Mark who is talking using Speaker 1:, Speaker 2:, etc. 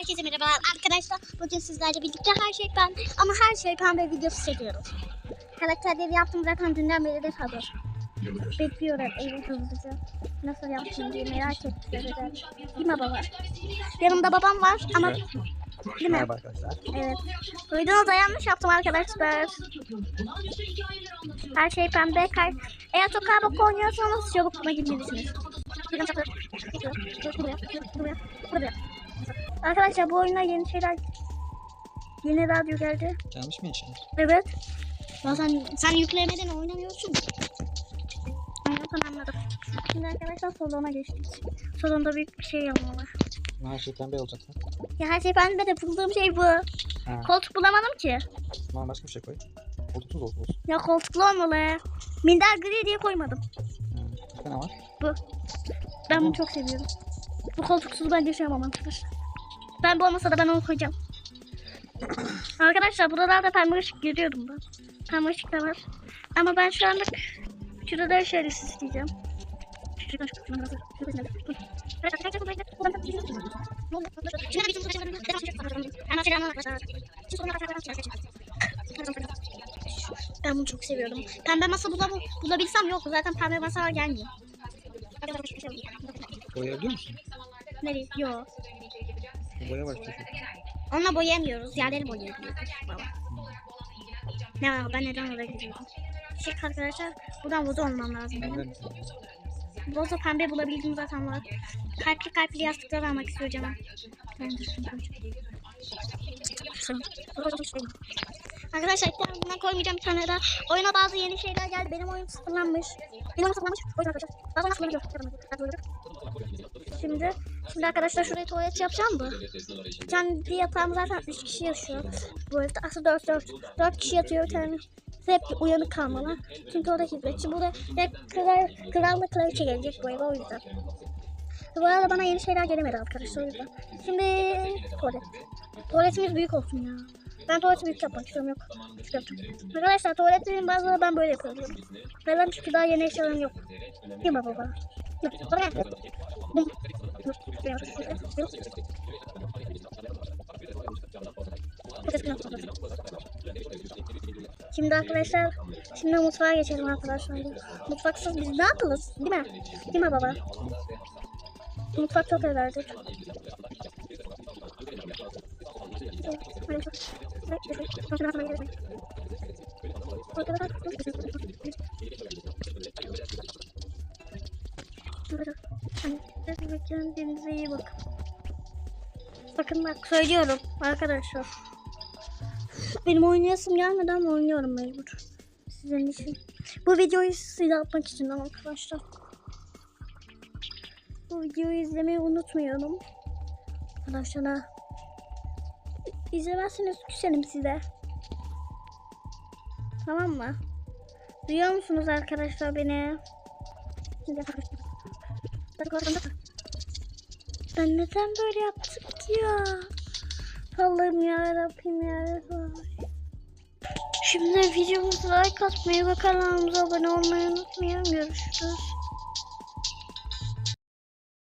Speaker 1: Herkese merhabalar arkadaşlar. Bugün sizlerle birlikte her şey ben ama her şey pembe videosu çekiyoruz. Karakterleri yaptım zaten dünden beri de hazır. Bekliyorum evet hızlıca. Nasıl yaptım diye merak ettim. Değil mi baba? Yanımda babam var ama değil mi?
Speaker 2: Merhaba arkadaşlar.
Speaker 1: Evet. Duydunuz da yanlış yaptım arkadaşlar. Her şey pembe. Kay Eğer çok kabuk oynuyorsanız çabuk buna gitmelisiniz. Arkadaşlar bu oyuna yeni şeyler yeni radyo geldi.
Speaker 2: Gelmiş mi inşallah?
Speaker 1: Evet. Ya sen, sen yüklemeden oynamıyorsun. Aynen sen anladım. Şimdi arkadaşlar salona geçtik. Salonda büyük bir şey yapma var.
Speaker 2: Her şey pembe olacak. lan.
Speaker 1: Ya her şey pembe de bulduğum şey bu.
Speaker 2: Ha.
Speaker 1: Koltuk bulamadım ki.
Speaker 2: Tamam başka bir şey koy. Koltuksuz olsun. olsun.
Speaker 1: Ya koltuklu olmalı. Minder gri diye koymadım.
Speaker 2: Ha. Başka ne var?
Speaker 1: Bu. Ben bunu çok seviyorum. Bu koltuksuz ben yaşayamam arkadaşlar. Ben bu olmasa da ben onu koyacağım. arkadaşlar buralarda pembe ışık görüyordum ben. Pembe ışık da var. Ama ben şu anlık şurada şöyle isteyeceğim. Ben bunu çok seviyorum. Pembe masa bulam bulabilsem yok. Zaten pembe masa gelmiyor.
Speaker 2: Boyayabiliyor musun?
Speaker 1: Nereye? Yok.
Speaker 2: Boya işte.
Speaker 1: Onunla boyayamıyoruz. Yerleri boyayabiliyoruz. Baba. Ne var? Ben neden oraya gidiyorum? Şey arkadaşlar. Buradan voza olmam lazım
Speaker 2: Ben
Speaker 1: benim. Voza pembe bulabildim zaten var. Kalpli kalpli yastıklar almak şunu koyacağım. Arkadaşlar bir bundan koymayacağım bir tane daha. Oyuna bazı yeni şeyler geldi. Benim oyun sıfırlanmış. Benim oyun sıfırlanmış. O yüzden arkadaşlar. Bazı oyun sıfırlanıyor. Şimdi, şimdi arkadaşlar şuraya tuvalet yapacağım mı? Bir tane bir yatağım zaten 3 kişi yaşıyor. Bu evde aslında 4 4 4 kişi yatıyor bir tane. Hep uyanık kalmalı. Çünkü orada hizmetçi. Burada hep kral, kral ve kraliçe gelecek bu eve o yüzden. Bu arada bana yeni şeyler gelemedi arkadaşlar o yüzden. Şimdi tuvalet. Tuvaletimiz büyük olsun ya. Ben tuvaleti büyük yapmak istiyorum yok. Küçük yapacağım. Arkadaşlar tuvaletlerin bazıları ben böyle yapıyorum. Neden çünkü daha yeni eşyalarım yok. Değil mi baba? Yok. Bana Şimdi arkadaşlar, şimdi mutfağa geçelim arkadaşlar. Mutfaksız biz ne yapalım? Değil mi? Değil mi baba? Mutfak çok ederdik. Kendinize iyi bakın. Bakın bak söylüyorum arkadaşlar. Benim oynayasım gelmeden ama oynuyorum mecbur. Sizin için. Bu videoyu size atmak için arkadaşlar. Bu videoyu izlemeyi unutmayalım. Arkadaşlar. İzlemezseniz küselim size. Tamam mı? Duyuyor musunuz arkadaşlar beni? Şimdi Ben neden böyle yaptık ya? Allah'ım ya Rabbim ya. Şimdi videomuza like atmayı ve kanalımıza abone olmayı unutmayın. Görüşürüz.